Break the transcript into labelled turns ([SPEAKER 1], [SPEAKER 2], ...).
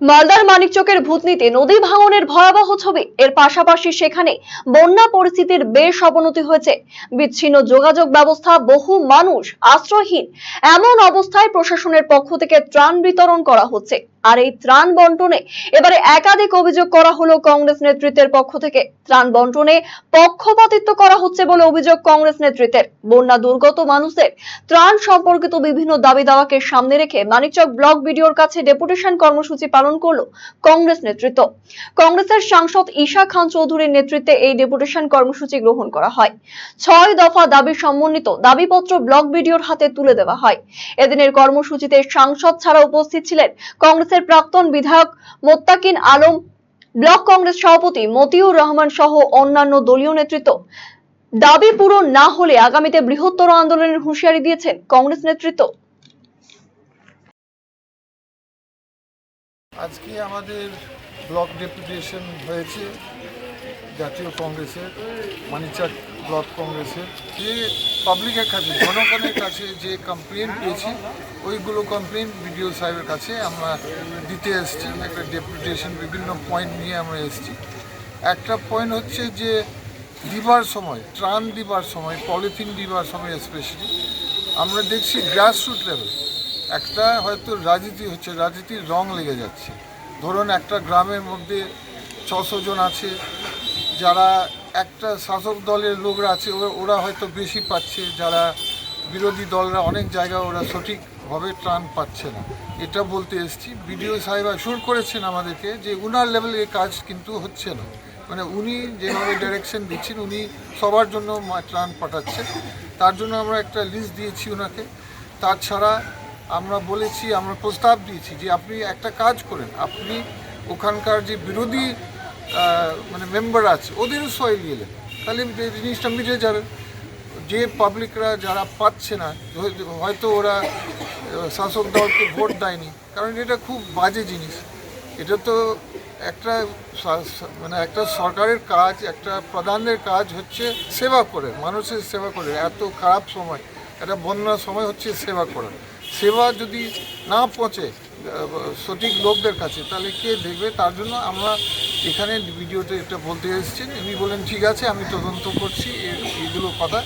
[SPEAKER 1] মালদার মানিকচকের ভূতনিতে নদী ভাঙনের ভয়াবহ ছবি। এর পাশাপাশি সেখানে বন্যা পরিস্থিতির বেশ অবনতি হয়েছে। বিচ্ছিন্ন যোগাযোগ ব্যবস্থা, বহু মানুষ আশ্রয়হীন। এমন অবস্থায় প্রশাসনের পক্ষ থেকে ত্রাণ বিতরণ করা হচ্ছে। আর এই ত্রাণ বন্টনে এবারে একাধিক অভিযোগ করা হলো কংগ্রেস নেতৃত্বের পক্ষ থেকে। ত্রাণ বন্টনে পক্ষপাতিত্ব করা হচ্ছে বলে অভিযোগ কংগ্রেস নেতৃত্বের। বন্যা দুর্গত মানুষদের ত্রাণ সম্পর্কিত বিভিন্ন দাবি দাওয়াকে সামনে রেখে মানিকচক ব্লক বিডিওর কাছে ডেপুটেশন কর্মসূচি পালন করল কংগ্রেস নেতৃত্ব। কংগ্রেসের সাংসদ ঈশা খান চৌধুরীর নেতৃত্বে এই ডেপুটেশন কর্মসূচি গ্রহণ করা হয়। ছয় দফা দাবি সমন্বিত দাবিপত্র ব্লক বিডিওর হাতে তুলে দেওয়া হয়। এদিনের কর্মসূচিতে সাংসদ ছাড়া উপস্থিত ছিলেন কংগ্রেসের প্রাক্তন বিধায়ক মোত্তাকিন আলম, ব্লক কংগ্রেস সভাপতি মতিউর রহমান সহ অন্যান্য দলীয় নেতৃত্ব। দাবি পূরণ না হলে আগামীতে বৃহত্তর আন্দোলনের হুঁশিয়ারি দিয়েছেন কংগ্রেস নেতৃত্ব।
[SPEAKER 2] আজকে আমাদের ব্লক ডেপুটেশন হয়েছে। জাতীয় কংগ্রেসের, মানিচাক ব্লক কংগ্রেসের, যে পাবলিকের কাছে, জনগণের কাছে যে কমপ্লেন পেয়েছি, ওইগুলো কমপ্লেন বিডিও সাহেবের কাছে আমরা দিতে এসেছি। একটা ডেপুটেশন বিভিন্ন পয়েন্ট নিয়ে আমরা এসেছি। একটা পয়েন্ট হচ্ছে যে, দিবার সময়, ত্রাণ দিবার সময় পলিথিন দিবার সময় স্পেশালি আমরা দেখছি গ্রাসরুট লেভেল একটা হয়তো রাজনীতি হচ্ছে, রাজনীতির রং লেগে যাচ্ছে। ধরুন একটা গ্রামের মধ্যে ছশো জন আছে যারা একটা শাসক দলের লোকরা আছে, ওরা- হয়তো বেশি পাচ্ছে, যারা বিরোধী দলরা অনেক জায়গায় ওরা সঠিকভাবে ত্রাণ পাচ্ছে না। এটা বলতে এসেছি। বিডিও সাহেব শুরু করেছেন আমাদেরকে যে উনার লেভেলে কাজ কিন্তু হচ্ছে না। মানে উনি যেভাবে ডাইরেকশন দিচ্ছেন, উনি সবার জন্য ত্রাণ পাঠাচ্ছেন। তার জন্য আমরা একটা লিস্ট দিয়েছি ওনাকে তাছাড়া আমরা বলেছি, আমরা প্রস্তাব দিয়েছি যে আপনি একটা কাজ করেন। আপনি ওখানকার যে বিরোধী মানে মেম্বার আছে, ওদেরও সয় নিয়ে এলেন তাহলে জিনিসটা মিটে যাবে। যে পাবলিকরা যারা পাচ্ছে না, হয়তো- ওরা শাসক দলকে ভোট দেয়নি। কারণ এটা খুব বাজে জিনিস। এটা তো একটা মানে একটা সরকারের কাজ, একটা প্রধানের কাজ হচ্ছে সেবা করে, মানুষের সেবা করে। এত খারাপ সময়, একটা বন্যার সময় হচ্ছে সেবা করা। সেবা যদি না পৌঁছে সঠিক লোকদের কাছে, তাহলে কে দেখবে? তার জন্য আমরা এখানে ভিডিওতে এটা বলতে এসেছেন উনি বলেন ঠিক আছে, আমি তদন্ত করছি। এগুলো কথা।